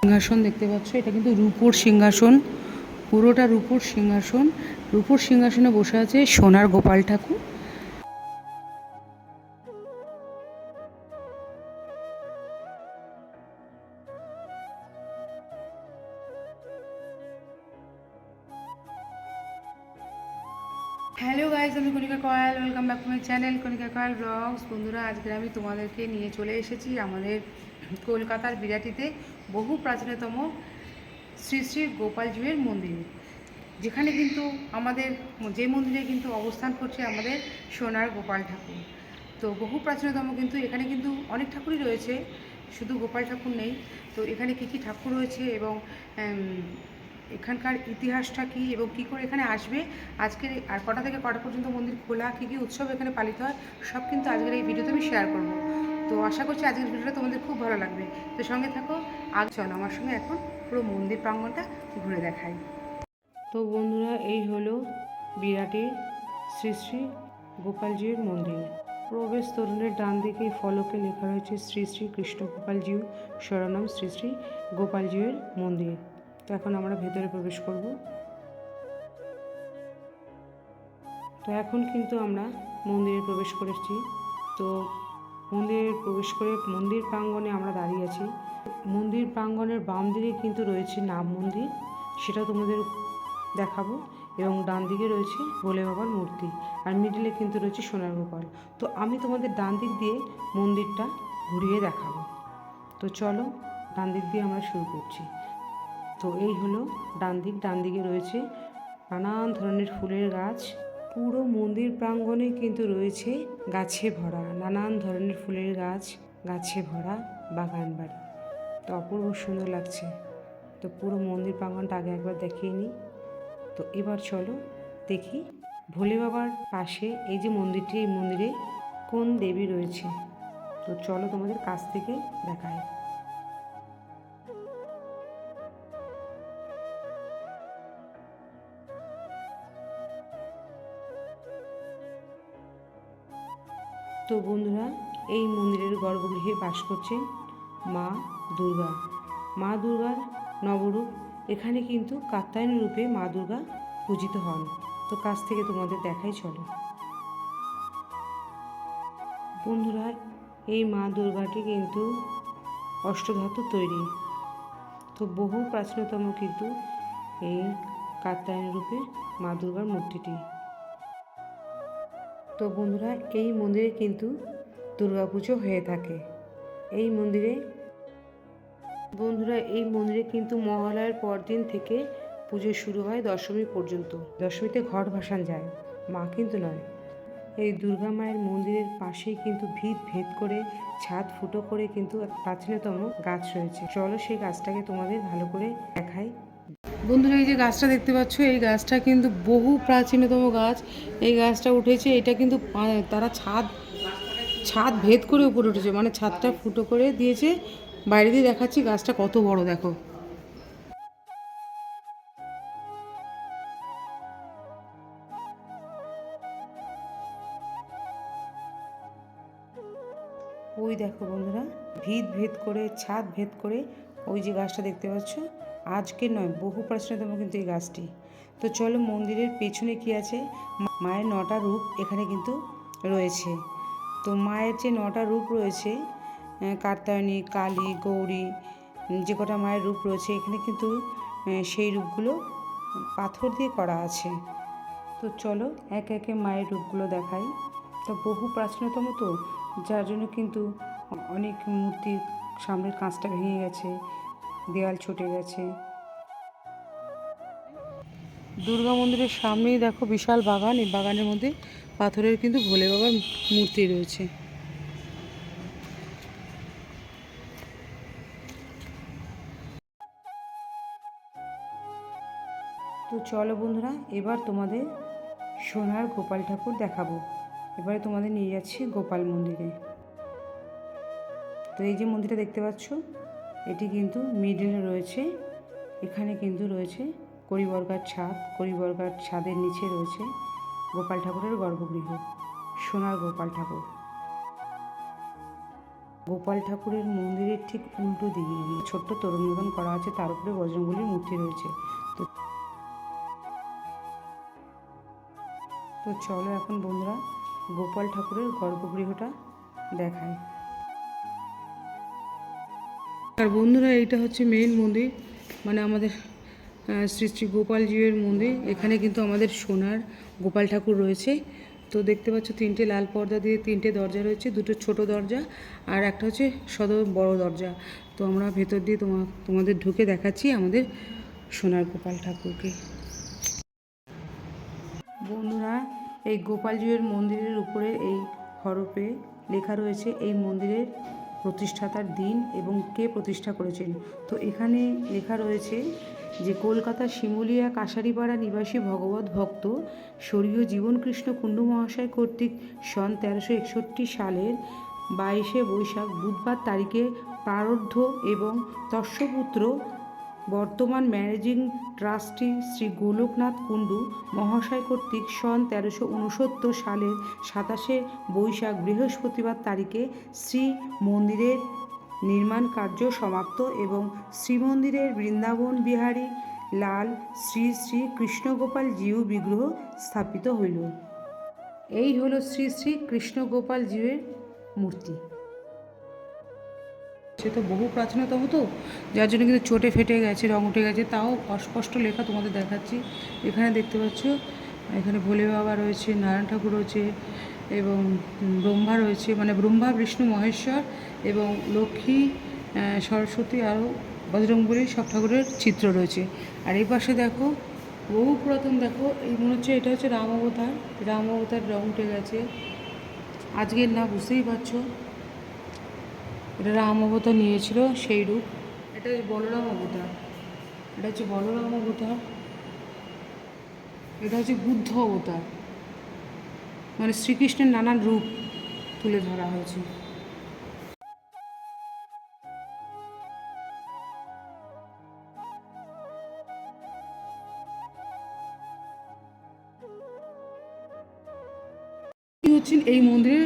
সিংহাসন দেখতে পাচ্ছ, এটা কিন্তু রূপোর সিংহাসন, পুরোটা রূপোর সিংহাসন। রূপোর সিংহাসনে বসে আছে সোনার গোপাল ঠাকুর। হ্যালো গাইজ আমি Kanika Koyal welcome back to my channel Kanika Koyal vlogs বন্ধুরা, আজকে আমি তোমাদেরকে নিয়ে চলে এসেছি আমাদের কলকাতার বিরাটিতে। বহু প্রাচীনতম শ্রী শ্রী গোপালজিউয়ের মন্দির, যেখানে কিন্তু আমাদের, যে মন্দিরে কিন্তু অবস্থান করছে আমাদের সোনার গোপাল ঠাকুর। তো বহু প্রাচীনতম কিন্তু এখানে কিন্তু অনেক ঠাকুরই রয়েছে, শুধু গোপাল ঠাকুর নেই। তো এখানে কী কী ঠাকুর রয়েছে এবং এখানকার ইতিহাসটা কি এবং কি করে এখানে আসবে? আজকের আর কটা থেকে কটা পর্যন্ত মন্দির খোলা, কী কী উৎসব এখানে পালিত হয়, সব কিন্তু আজকের এই ভিডিওতে আমি শেয়ার করব। তো আশা করছি আজকের ভিডিওটা তোমাদের খুব ভালো লাগবে। তো সঙ্গে থাকো, আগ চলো, আমার সঙ্গে এখন পুরো মন্দির প্রাঙ্গণটা ঘুরে দেখাই। তো বন্ধুরা, এই হলো বিরাটের শ্রী শ্রী গোপালজির মন্দির। প্রবেশ তরুণের ডান দিকে ফলকে লেখা রয়েছে শ্রী শ্রী কৃষ্ণ গোপালজিউ শরণম শ্রী শ্রী গোপালজিউর মন্দির। তো এখন আমরা ভেতরে প্রবেশ করব। তো এখন কিন্তু আমরা মন্দিরে প্রবেশ করেছি। তো মন্দিরে প্রবেশ করে মন্দির প্রাঙ্গণে আমরা দাঁড়িয়ে আছি। মন্দির প্রাঙ্গণের বাম দিকে কিন্তু রয়েছে নাম মন্দির সেটা তোমাদের দেখাবো। এবং ডান দিকে রয়েছে ভোলে বাবার মূর্তি, আর মিডিলে কিন্তু রয়েছে সোনার গোপাল। তো আমি তোমাদের ডান দিক দিয়ে মন্দিরটা ঘুরিয়ে দেখাবো। তো চলো ডান দিক দিয়ে আমরা শুরু করছি। তো এই হলো ডান দিক, ডান দিকে রয়েছে নানান ধরনের ফুলের গাছ পুরো মন্দির প্রাঙ্গণে কিন্তু রয়েছে গাছে ভরা, নানান ধরনের ফুলের গাছ, গাছে ভরা বাগান বাড়ি। তো অপূর্ব সুন্দর লাগছে। তো পুরো মন্দির প্রাঙ্গণটা আগে একবার দেখিয়ে নিই। তো এবার চলো দেখি ভোলে বাবার পাশে এই যে মন্দিরটি, এই মন্দিরে কোন দেবী রয়েছে। তো চলো তোমাদের কাছ থেকে দেখায় তো বন্ধুরা, এই মন্দিরের গর্ভগৃহে বাস করছেন মা দুর্গা। মা দুর্গার নবরূপ এখানে কিন্তু কাত্যায়ন রূপে মা দুর্গা পূজিত হন। তো কাছ থেকে তোমাদের দেখাই চলো। বন্ধুরা, এই মা দুর্গাটি কিন্তু অষ্টধাতু তৈরি। তো বহু প্রাচীনতম কিন্তু এই কাত্যায়ন রূপে মা দুর্গার মূর্তিটি। তো বন্ধুরা, এই মন্দিরে কিন্তু দুর্গাপুজো হয়ে থাকে। এই মন্দিরে বন্ধুরা, এই মন্দিরে কিন্তু মহালয়ার পরদিন থেকে পুজো শুরু হয় দশমী পর্যন্ত। দশমীতে ঘট ভাসান যায়, মা কিন্তু নয়। এই দুর্গা মায়ের মন্দিরের পাশেই কিন্তু ভিত ভেদ করে, ছাদ ফুটো করে কিন্তু প্রাচীনতম গাছ রয়েছে। চলো সেই গাছটাকে তোমাদের ভালো করে দেখাই। বন্ধুরা, এই যে গাছটা দেখতে পাচ্ছ, এই গাছটা কিন্তু বহু প্রাচীনতম গাছ। এই গাছটা উঠেছে, এটা কিন্তু তারা ছাদ ছাদ ভেদ করে উপরে উঠেছে মানে ছাদটা ফুটো করে দিয়েছে। বাইরে দিয়ে দেখাচ্ছি গাছটা কত বড়, দেখো। ওই দেখো বন্ধুরা, ভিত ভেদ করে, ছাদ ভেদ করে ওই যে গাছটা দেখতে পাচ্ছ আজকে নয় বহু প্রাচীনতম কিন্তু এই গাছটি। তো চলো মন্দিরের পেছনে কি আছে? মায়ের নটা রূপ এখানে কিন্তু রয়েছে। তো মায়ের যে নটা রূপ রয়েছে আহ, কাত্যায়নী কালী গৌরী যে কটা মায়ের রূপ রয়েছে এখানে কিন্তু সেই রূপগুলো পাথর দিয়ে করা আছে। তো চলো একে একে মায়ের রূপগুলো দেখাই। তো বহু প্রাচীনতম তো যার জন্য কিন্তু অনেক মূর্তির সামনের কাঁচটা ভেঙে গেছে দেওয়াল ছুটে গেছে। দুর্গা মন্দিরের সামনেই দেখো বিশাল বাগান। এই বাগানের মধ্যে পাথরের কিন্তু ভোলে বাবার মূর্তি রয়েছে। তো চলো বন্ধুরা, এবার তোমাদের সোনার গোপাল ঠাকুর দেখাবো। এবারে তোমাদের নিয়ে যাচ্ছি গোপাল মন্দিরে। তো এই যে মন্দিরটা দেখতে পাচ্ছ, এটি কিন্তু মিডিলে রয়েছে। এখানে কিন্তু রয়েছে করিবর্গার ছাদ, করিবর্গার ছাদের নিচে রয়েছে গোপাল ঠাকুরের গর্ভগৃহ, সোনার গোপাল ঠাকুর। গোপাল ঠাকুরের মন্দিরের ঠিক উল্টো দিকে ছোট্ট তরুণ করা আছে, তার উপরে বজরঙ্গলির মূর্তি রয়েছে। তো তো চলো এখন বন্ধুরা গোপাল ঠাকুরের গর্ভগৃহটা দেখায় আর বন্ধুরা এইটা হচ্ছে মেইন মন্দির মানে আমাদের শ্রী শ্রী গোপালজিউর মন্দির। এখানে কিন্তু আমাদের সোনার গোপাল ঠাকুর রয়েছে। তো দেখতে পাচ্ছ, তিনটে লাল পর্দা দিয়ে তিনটে দরজা রয়েছে, দুটো ছোট দরজা আর একটা হচ্ছে সদ বড় দরজা। তো আমরা ভেতর দিয়ে তোমা, তোমাদের ঢুকে দেখাচ্ছি আমাদের সোনার গোপাল ঠাকুরকে। বন্ধুরা, এই গোপালজিউর মন্দিরের উপরে এই হরপে লেখা রয়েছে, এই মন্দিরের প্রতিষ্ঠাতার দিন এবং কে প্রতিষ্ঠা করেছেন। তো এখানে লেখা রয়েছে যে, কলকাতা শিমুলিয়া কাশারিপাড়া নিবাসী ভগবত ভক্ত স্বর্গীয় জীবনকৃষ্ণ কুণ্ডু মহাশয় কর্তৃক সন তেরোশো একষট্টি সালের বাইশে বৈশাখ বুধবার তারিখে প্রারব্ধ এবং তস্যপুত্র বর্তমান ম্যানেজিং ট্রাস্টি শ্রী গোলকনাথ কুণ্ডু মহাশয় কর্তৃক সন তেরোশো উনসত্তর সালের সাতাশে বৈশাখ বৃহস্পতিবার তারিখে শ্রী মন্দিরের নির্মাণ কার্য সমাপ্ত এবং শ্রীমন্দিরের বৃন্দাবন বিহারী লাল শ্রী শ্রী কৃষ্ণগোপাল জিউ বিগ্রহ স্থাপিত হইল। এই হল শ্রী শ্রী কৃষ্ণগোপাল জিউয়ের মূর্তি। সে তো বহু প্রাচীনতম তো যার জন্য কিন্তু চোটে ফেটে গেছে, রং উঠে গেছে, তাও অস্পষ্ট লেখা তোমাদের দেখাচ্ছি। এখানে দেখতে পাচ্ছ, এখানে ভোলে বাবা রয়েছে, নারায়ণ ঠাকুর রয়েছে, এবং ব্রহ্মা রয়েছে মানে ব্রহ্মা, বিষ্ণু, মহেশ্বর এবং লক্ষ্মী সরস্বতী আরও বজরংবলী সব ঠাকুরের চিত্র রয়েছে। আর এই পাশে দেখো, বহু পুরাতন দেখো, এই মনে হচ্ছে এটা হচ্ছে রাম অবতার রাম অবতার রং উঠে গেছে। আজকের না, বুঝতেই পারছ। এটা রাম অবতার নিয়েছিল সেই রূপ। এটা হচ্ছে বলরাম অবতার এটা হচ্ছে বলরাম অবতার এটা হচ্ছে বুদ্ধ অবতার মানে শ্রীকৃষ্ণের নানান রূপ তুলে ধরা হয়েছে। হচ্ছেন এই মন্দিরের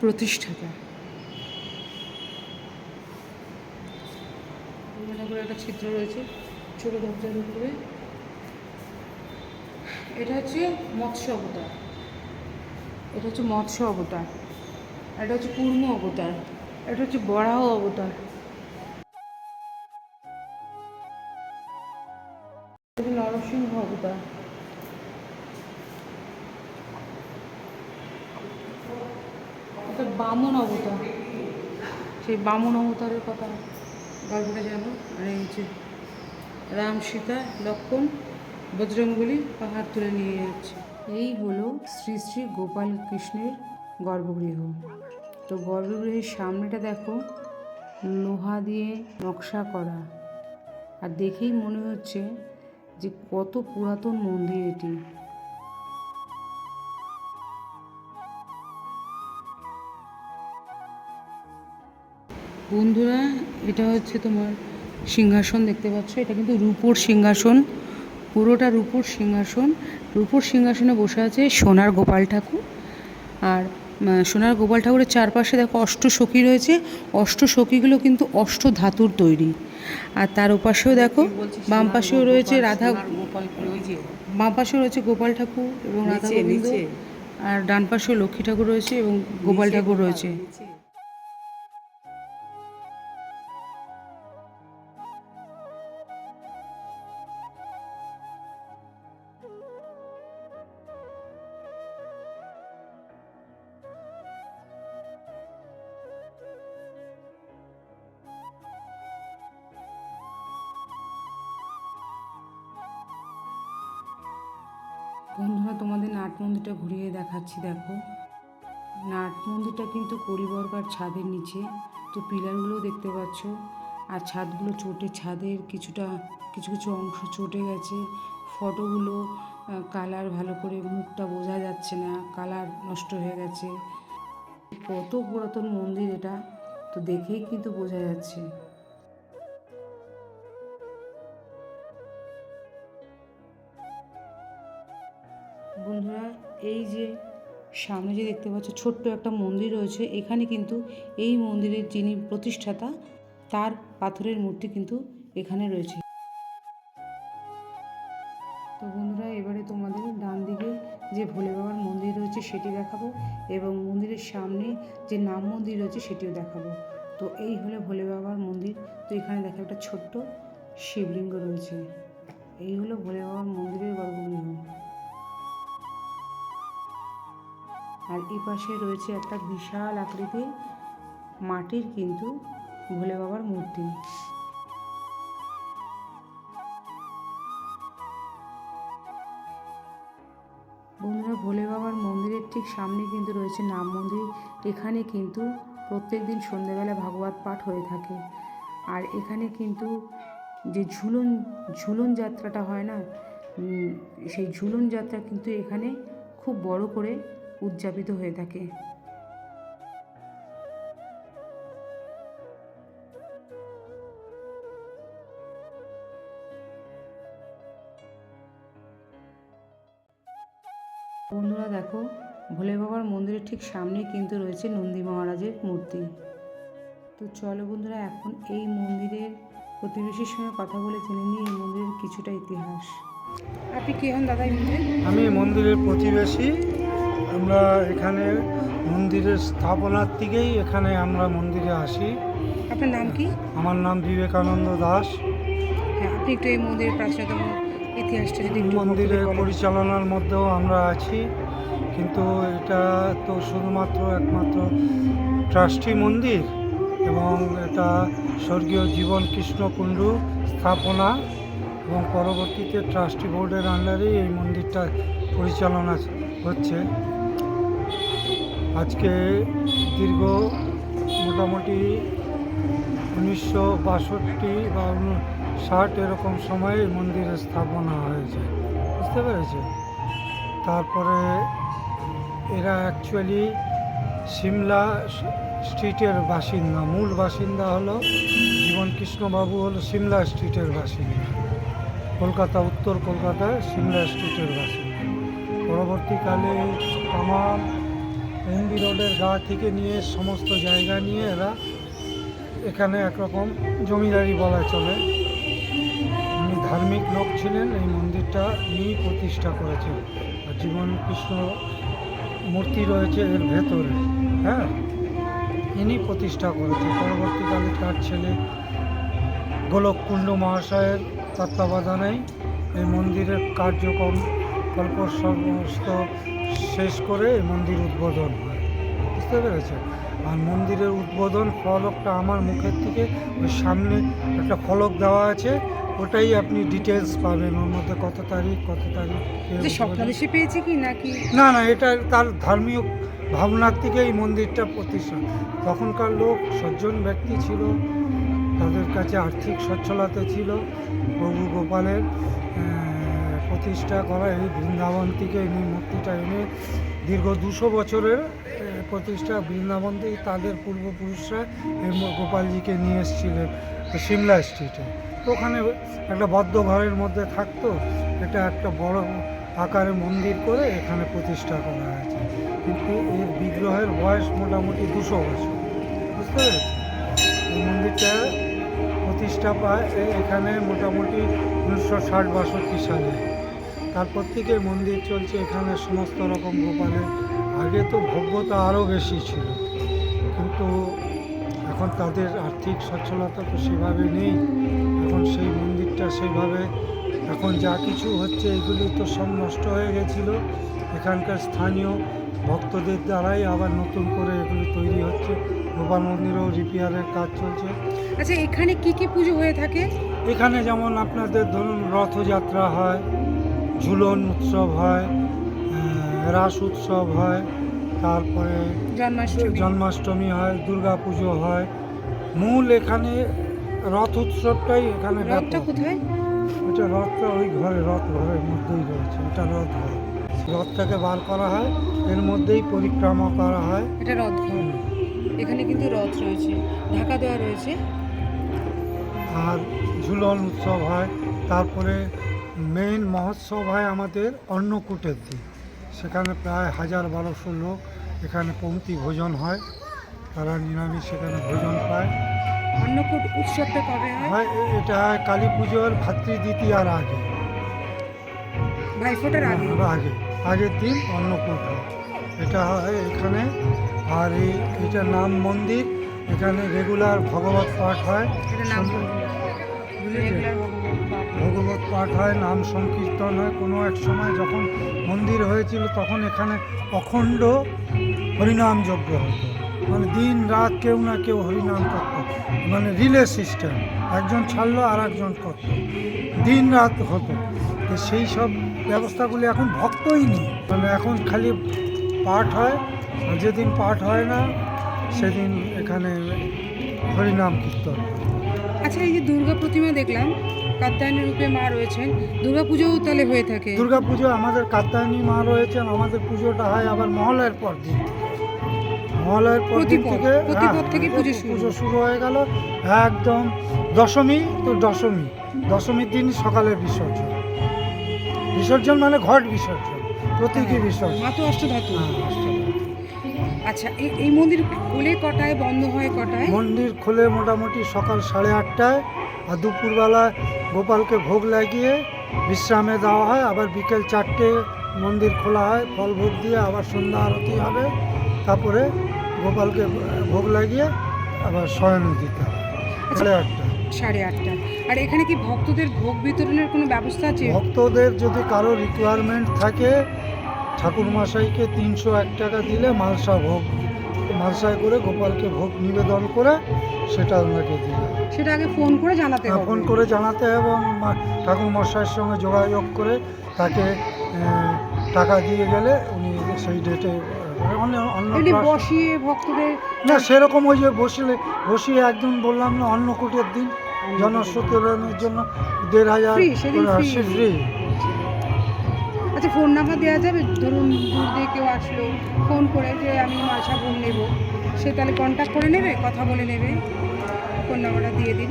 প্রতিষ্ঠাতা দুর্গা ঠাকুরের একটা চিত্র রয়েছে ছোট দরজার উপরে। এটা হচ্ছে মৎস্য অবতার। এটা হচ্ছে মৎস্য অবতার। এটা হচ্ছে কুর্ম অবতার। এটা হচ্ছে বরাহ অবতার। নরসিংহ অবতার। বামন অবতার। সেই বামন অবতারের কথা। গল্পটা জানো আর এই যে রাম, সীতা, লক্ষণ বজরঙ্গলি পাহাড় তুলে নিয়ে যাচ্ছে। এই হলো শ্রী শ্রী গোপাল কৃষ্ণের গর্ভগৃহ। তো গর্ভগৃহের সামনেটা দেখো, লোহা দিয়ে নকশা করা। আর দেখেই মনে হচ্ছে যে কত পুরাতন মন্দির এটি। বন্ধুরা এটা হচ্ছে তোমার সিংহাসন দেখতে পাচ্ছ? এটা কিন্তু রূপোর সিংহাসন। পুরোটা রূপোর সিংহাসন। রূপোর সিংহাসনে বসে আছে সোনার গোপাল ঠাকুর। আর সোনার গোপাল ঠাকুরের চারপাশে দেখো অষ্ট সখী রয়েছে। অষ্ট সখীগুলো কিন্তু অষ্ট ধাতুর তৈরি। আর তার ওপাশেও দেখো বাম পাশেও রয়েছে রাধা গোপাল বাম পাশেও রয়েছে গোপাল ঠাকুর এবং রাধা গোবিন্দ। আর ডান পাশেও লক্ষ্মী ঠাকুর রয়েছে এবং গোপাল ঠাকুর রয়েছে। বন্ধুরা, তোমাদের নাট মন্দিরটা ঘুরিয়ে দেখাচ্ছি, দেখো। নাট মন্দিরটা কিন্তু করিবর্গার ছাদের নিচে, তো পিলারগুলো দেখতে পাচ্ছ। আর ছাদগুলো চটে, ছাদের কিছুটা, কিছু কিছু অংশ চটে গেছে। ফটোগুলো কালার ভালো করে, মুখটা বোঝা যাচ্ছে না, কালার নষ্ট হয়ে গেছে। কত পুরাতন মন্দির এটা, তো দেখেই কিন্তু বোঝা যাচ্ছে। বন্ধুরা, এই যে সামনে যে দেখতে পাচ্ছ, ছোট্ট একটা মন্দির রয়েছে। এখানে কিন্তু এই মন্দিরের যিনি প্রতিষ্ঠাতা, তার পাথরের মূর্তি কিন্তু এখানে রয়েছে। তো বন্ধুরা, এবারে তোমাদের ডান দিকে যে ভোলে বাবার মন্দির রয়েছে, সেটি দেখাবো এবং মন্দিরের সামনে যে নাম মন্দির রয়েছে, সেটিও দেখাবো। তো এই হলো ভোলে বাবার মন্দির। তো এখানে দেখো একটা ছোট্ট শিবলিঙ্গ রয়েছে। এই হলো ভোলে বাবার মন্দিরের গর্ভগৃহ। আর এই পাশে রয়েছে একটা বিশাল আকৃতির মাটির কিন্তু ভোলে বাবার মূর্তি। বন্ধুরা, ভোলে বাবার মন্দিরের ঠিক সামনে কিন্তু রয়েছে নাম মন্দির। এখানে কিন্তু প্রত্যেক দিন সন্ধ্যেবেলা ভাগবত পাঠ হয়ে থাকে। আর এখানে কিন্তু যে ঝুলন ঝুলন যাত্রাটা হয় না সেই ঝুলন যাত্রা কিন্তু এখানে খুব বড় করে উদযাপিত হয়ে থাকে। বন্ধুরা দেখো ভোলে বাবার মন্দিরের ঠিক সামনে কিন্তু রয়েছে নন্দী মহারাজের মূর্তি। তো চলো বন্ধুরা এখন এই মন্দিরের প্রতিবেশীর সঙ্গে কথা বলে জেনে নিই এই মন্দিরের কিছুটা ইতিহাস। আপনি কি হন দাদা আমি মন্দিরের প্রতিবেশী আমরা এখানে মন্দিরের স্থাপনার থেকেই এখানে আমরা মন্দিরে আসি। আপনার নাম কি? আমার নাম বিবেকানন্দ দাস। হ্যাঁ আপনি একটু এই মন্দিরের প্রাচীনতম ইতিহাসটা যদি মন্দিরের পরিচালনার মধ্যেও আমরা আছি কিন্তু এটা তো শুধুমাত্র একমাত্র ট্রাস্টি মন্দির এবং এটা স্বর্গীয় জীবন কৃষ্ণ কুণ্ডু স্থাপনা এবং পরবর্তীতে ট্রাস্টি বোর্ডের আন্ডারেই এই মন্দিরটা পরিচালনা হচ্ছে। আজকে দীর্ঘ মোটামুটি উনিশশো বাষট্টি বা ষাট এরকম সময়ে এই মন্দিরের স্থাপনা হয়েছে। বুঝতে পেরেছে তারপরে এরা অ্যাকচুয়ালি সিমলা স্ট্রিটের বাসিন্দা, মূল বাসিন্দা হলো জীবন কৃষ্ণবাবু হলো সিমলা স্ট্রিটের বাসিন্দা। কলকাতা, উত্তর কলকাতায় সিমলা স্ট্রিটের বাসিন্দা। পরবর্তীকালে আমার এমবি রোডের গা থেকে নিয়ে সমস্ত জায়গা নিয়ে এরা এখানে একরকম জমিদারি বলা চলে। উনি ধার্মিক লোক ছিলেন, এই মন্দিরটা ইনি প্রতিষ্ঠা করেছেন। আর জীবন কৃষ্ণ মূর্তি রয়েছে এর ভেতরে হ্যাঁ? ইনি প্রতিষ্ঠা করেছেন। পরবর্তীকালে তার ছেলে গোলক কুণ্ডু মহাশয়ের তত্ত্বাবধানেই এই মন্দিরের কার্যক্রম কল্প সমস্ত শেষ করে এই মন্দির উদ্বোধন হয়। বুঝতে পেরেছে আর মন্দিরের উদ্বোধন ফলকটা আমার মুখের থেকে ওই সামনে একটা ফলক দেওয়া আছে ওটাই আপনি ডিটেলস পাবেন ওর মধ্যে কত তারিখ কত তারিখ পেয়েছে কি নাকি? না না এটা তার ধর্মীয় ভাবনার থেকে এই মন্দিরটা প্রতিষ্ঠা। তখনকার লোক সজ্জন ব্যক্তি ছিল তাদের কাছে আর্থিক সচ্ছলতা ছিল প্রভু গোপালের প্রতিষ্ঠা করা এই বৃন্দাবন থেকে এই মূর্তিটা এনে দীর্ঘ দুশো বছরের প্রতিষ্ঠা বৃন্দাবন থেকে তাদের পূর্বপুরুষরা এই গোপালজিকে নিয়ে এসেছিলেন সিমলা স্ট্রিটে। তো ওখানে একটা বদ্ধ ঘরের মধ্যে থাকতো, এটা একটা বড় আকারে মন্দির করে এখানে প্রতিষ্ঠা করা হয়েছে। কিন্তু এর বিগ্রহের বয়স মোটামুটি দুশো বছর, বুঝতে পেরেছি এই মন্দিরটা প্রতিষ্ঠা পায় এখানে মোটামুটি উনিশশো ষাট বাষট্টি সালে। তারপর থেকে মন্দির চলছে এখানে সমস্ত রকম গোপালের। আগে তো ভব্যতা আরও বেশি ছিল। কিন্তু এখন তাদের আর্থিক সচ্ছলতা তো সেভাবে নেই। এখন সেই মন্দিরটা সেইভাবে এখন যা কিছু হচ্ছে এগুলি তো সব নষ্ট হয়ে গেছিল। এখানকার স্থানীয় ভক্তদের দ্বারাই আবার নতুন করে এগুলি তৈরি হচ্ছে। গোপাল মন্দিরেও রিপেয়ারের কাজ চলছে। আচ্ছা এখানে কি কি পুজো হয়ে থাকে? এখানে যেমন আপনাদের ধরুন রথযাত্রা হয় ঝুলন উৎসব হয় রাস উৎসব হয় তারপরে জন্মাষ্টমী। হয় দুর্গা পুজো হয়। মূল এখানে রথ উৎসবটাই এখানে রথটা কোথায়? ওটা রথটা ওই ঘরে রথ ঘরের মধ্যেই রয়েছে। ওটা রথ ঘর। রথটাকে বার করা হয় এর মধ্যেই পরিক্রমা করা হয়। এটা রথ ঘর। এখানে কিন্তু রথ রয়েছে ঢাকা দেওয়া রয়েছে। আর ঝুলন উৎসব হয় তারপরে মেইন মহোৎসব হয় আমাদের অন্নকূটের দিন। সেখানে প্রায় হাজার বারোশো লোক এখানে পঙ্ক্তি ভোজন হয়। তারা নিরামিষ সেখানে ভোজন পায়। অন্নকূট উৎসবটা কবে হয়? হয় এটা কালী পুজোর ভাতৃ দ্বিতীয়ার আগে। ভাইফোঁটার আগে? হ্যাঁ, আগে। আগের দিন অন্নকূট হয়। এটা হয় এখানে। আর এই এটা নাম মন্দির। এখানে রেগুলার ভগবত পাঠ হয়। ভগবত পাঠ হয়, নাম সংকীর্তন হয়। কোনো এক সময় যখন মন্দির হয়েছিল তখন এখানে অখণ্ড হরিনাম যজ্ঞ হতো। মানে দিন রাত কেউ না কেউ হরিনাম করত। মানে রিলে সিস্টেম, একজন ছাড়লো আর একজন করত। দিন রাত হতো। তো সেই সব ব্যবস্থাগুলি এখন ভক্তই নেই। মানে এখন খালি পাঠ হয় যেদিন পাঠ হয় না, সেদিন এখানে হরিনাম কীর্তন। আচ্ছা এই যে দুর্গা প্রতিমা দেখলাম কাত্যায়নী রূপে মা রয়েছেন দুর্গা পুজোও তাহলে হয়ে থাকে। দুর্গা পুজো আমাদের কাত্যায়নী মা রয়েছেন আমাদের পুজোটা হয় আবার মহালয়ের পর দিন। মহালয়ের পর দিন থেকে প্রতিপদ হ্যাঁ, থেকে পুজো। পুজো শুরু হয়ে গেল। একদম দশমী তো দশমী। দশমীর দিন সকালের বিসর্জন। বিসর্জন মানে ঘট বিসর্জন প্রতীকী বিসর্জন। মা তো অষ্টধাতু। হ্যাঁ, আচ্ছা এই এই মন্দির খুলে কটায় বন্ধ হয় কটায়? মন্দির খুলে মোটামুটি সকাল সাড়ে আটটায়। আর দুপুরবেলা গোপালকে ভোগ লাগিয়ে বিশ্রামে দেওয়া হয়। আবার বিকেল চারটে মন্দির খোলা হয়। ফল ভোগ দিয়ে আবার সন্ধ্যা আরতি হবে। তারপরে গোপালকে ভোগ লাগিয়ে আবার শয়নে দিতে হয়। সাড়ে আটটা। সাড়ে আটটা। আর এখানে কি ভক্তদের ভোগ বিতরণের কোনো ব্যবস্থা আছে? ভক্তদের যদি কারও রিকোয়ারমেন্ট থাকে ঠাকুর মশাইকে তিনশো এক টাকা দিলে মালসা ভোগ মালসায় করে গোপালকে ভোগ নিবেদন করে সেটা ওনাকে দিলে সেটা আগে ফোন করে জানাতে হবে। ফোন করে জানাতে হবে এবং ঠাকুর মশাইয়ের সঙ্গে যোগাযোগ করে তাকে টাকা দিয়ে গেলে উনি সেই ডেটে বসিয়ে ভক্তদের না সেরকম ওই যে বসলে বসিয়ে একদম বললাম না অন্নকূটের দিন জনসচেতনের জন্য দেড় হাজার ফ্রি আচ্ছা ফোন নাম্বার দেওয়া যাবে? ধরুন দূর দিয়ে কেউ আসলো ফোন করে যে আমি মালসা ভোগ নেব। সে তাহলে কন্ট্যাক্ট করে নেবে? কথা বলে নেবে? ফোন নাম্বারটা দিয়ে দিন।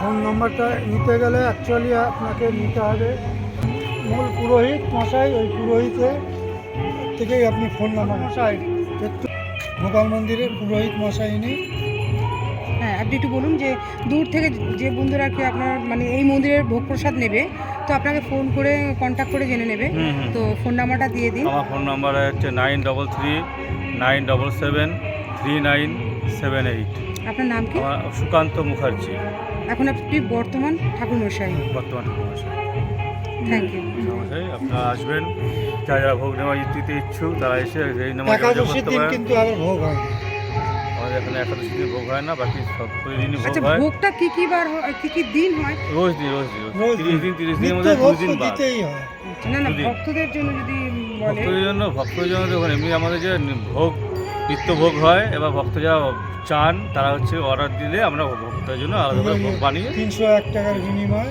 ফোন নম্বরটা নিতে গেলে অ্যাকচুয়ালি আপনাকে নিতে হবে। মূল পুরোহিত মশাই ওই পুরোহিতে থেকেই আপনি ফোন নাম্বার মশাই। একটু গোপাল মন্দিরের পুরোহিত মশাই ইনি। হ্যাঁ আপনি একটু বলুন যে দূর থেকে যে বন্ধুরা কি আপনার মানে এই মন্দিরের ভোগ প্রসাদ নেবে তো আপনাকে ফোন করে কন্ট্যাক্ট করে জেনে নেবে। তো ফোন নাম্বারটা দিয়ে দিন। আমার ফোন নাম্বার হচ্ছে nine double three nine double seven three nine seven eight আপনার নাম কি? আমার সুকান্ত মুখার্জি। এখন আপনি বর্তমান ঠাকুর মশাই। বর্তমান ঠাকুরমশাই থ্যাংক ইউ ঠাকুরমশাই আপনারা আসবেন। যারা যারা ভোগ নেওয়ার ইচ্ছুতে ইচ্ছুক তারা এসে এই নাম্বার কিন্তু আবার ভোগ হয় এখানে একাদশী দিন ভোগ হয় না বাকি সব দিনই ভোগ আচ্ছা হয়। ভোগটা কি কি বার হয় কি কি দিন হয়? রোজ দিন রোজ দিন তিরিশ দিন। তিরিশ দিনের মধ্যে ভোগ দুদিন তো বাদ না না ভক্তদের জন্য যদি ভক্তদের জন্য ভক্তদের জন্য দেখুন এমনি আমাদের যে ভোগ নিত্য ভোগ হয় এবার ভক্ত যারা চান তারা হচ্ছে অর্ডার দিলে আমরা ভক্তের জন্য আলাদা করে ভোগ বানিয়ে তিনশো এক টাকার বিনিময়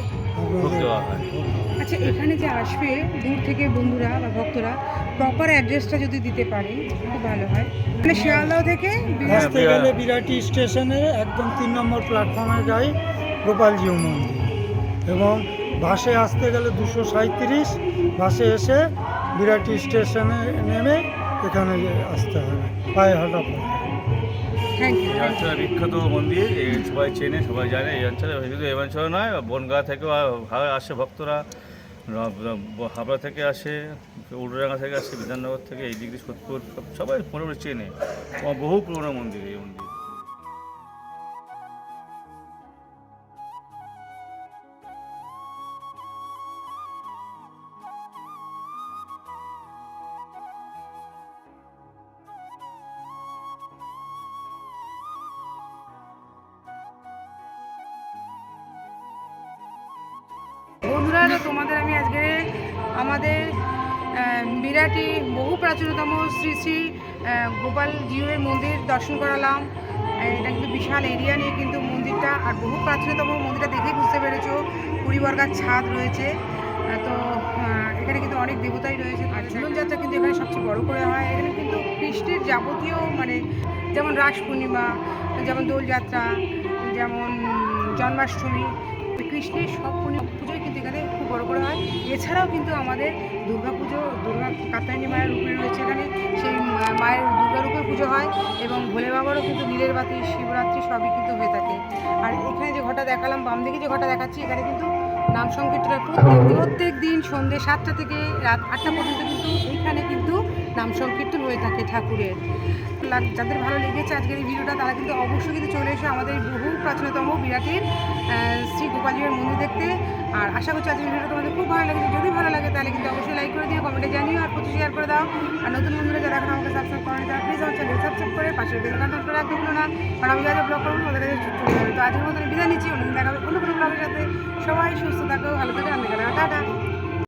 ভোগ দেওয়া হয়। আচ্ছা এখানে যে আসবে দূর থেকে বন্ধুরা বা ভক্তরা প্রপার অ্যাড্রেসটা যদি দিতে পারেন খুব ভালো হয়। মানে শিয়ালদহ থেকে বিরাট- আসতে গেলে বিরাটি স্টেশনে একদম তিন নম্বর প্ল্যাটফর্মে যাই গোপালজিউ মন্দির। এবং বাসে আসতে গেলে দুশো সাঁত্রিশ বাসে এসে বিরাটি স্টেশনে নেমে এখানে আসতে হবে পায়ে হাঁটা অঞ্চলের বিখ্যাত মন্দির এই সবাই চেনে সবাই জানে এই অঞ্চলে। শুধু এই অঞ্চলে নয় বনগাঁ থেকেও আসে ভক্তরা। হাবড়া থেকে আসে উল্টোডাঙ্গা থেকে আসে, বিধাননগর থেকে, এই দিয়ে সোদপুর সব- সবাই মোটামুটি চেনে। বহু পুরোনো মন্দির এই মন্দির। তো তোমাদের আমি আজকে আমাদের বিরাটি বহু প্রাচীনতম শ্রী শ্রী গোপাল জিউয়ের মন্দির দর্শন করালাম। এটা কিন্তু বিশাল এরিয়া নিয়ে কিন্তু মন্দিরটা আর বহু প্রাচীনতম মন্দিরটা দেখেই বুঝতে পেরেছ, কুড়ি বর্গার ছাদ রয়েছে। তো এখানে কিন্তু অনেক দেবতাই রয়েছে। আর জীবনযাত্রা কিন্তু এখানে সবচেয়ে বড় করে হয়। এখানে কিন্তু কৃষ্ণের যাবতীয় মানে যেমন রাস পূর্ণিমা, যেমন দোলযাত্রা, যেমন জন্মাষ্টমী, কৃষ্ণের সব পুণ্য বড় করে হয়। এছাড়াও কিন্তু আমাদের দুর্গা পুজো দুর্গা কাত্যায়নী মায়ের রূপে রয়েছে এখানে। সেই মায়ের দুর্গা রূপে পুজো হয় এবং ভোলে বাবারও কিন্তু নীলের বাতি, শিবরাত্রি সবই কিন্তু হয়ে থাকে। আর এখানে যে ঘটা দেখালাম, বাম দিকে যে ঘটা দেখাচ্ছি, এখানে কিন্তু নাম সংকীর্তন প্রত্যেক প্রত্যেক দিন সন্ধ্যে সাতটা থেকে রাত আটটা পর্যন্ত কিন্তু এইখানে কিন্তু নাম সংকীর্তন হয়ে থাকে ঠাকুরের। যাদের ভালো লেগেছে আজকের এই ভিডিওটা, তারা কিন্তু অবশ্যই কিন্তু চলে এসো আমাদের বহু প্রাচীনতম বিরাটের শ্রী গোপালজির মন্দির দেখতে। আর আশা করছি আজকের ভিডিওটা তোমাদের খুব ভালো লেগেছে। যদি ভালো লাগে, তাহলে কিন্তু অবশ্যই লাইক করে দিও কমেন্টে জানিও, আর প্রচুর শেয়ার করে দাও। আর নতুন বন্ধুরা যারা এখন আমাকে সাবস্ক্রাইব করেন, তারা প্লিজ আমার চ্যানেল সাবস্ক্রাইব করে পাশের বেল কান্ট করে রাখতে ভুলো না। কারণ আমি যা যা ব্লগ করব ওদের কাছে চলে যাবে। তো আজকের মতন বিদায় নিচ্ছি, অন্যদিন দেখাবে অন্য কোনো ব্লগের সাথে। সবাই সুস্থ থাকো, ভালো থাকো, আমি টাটা।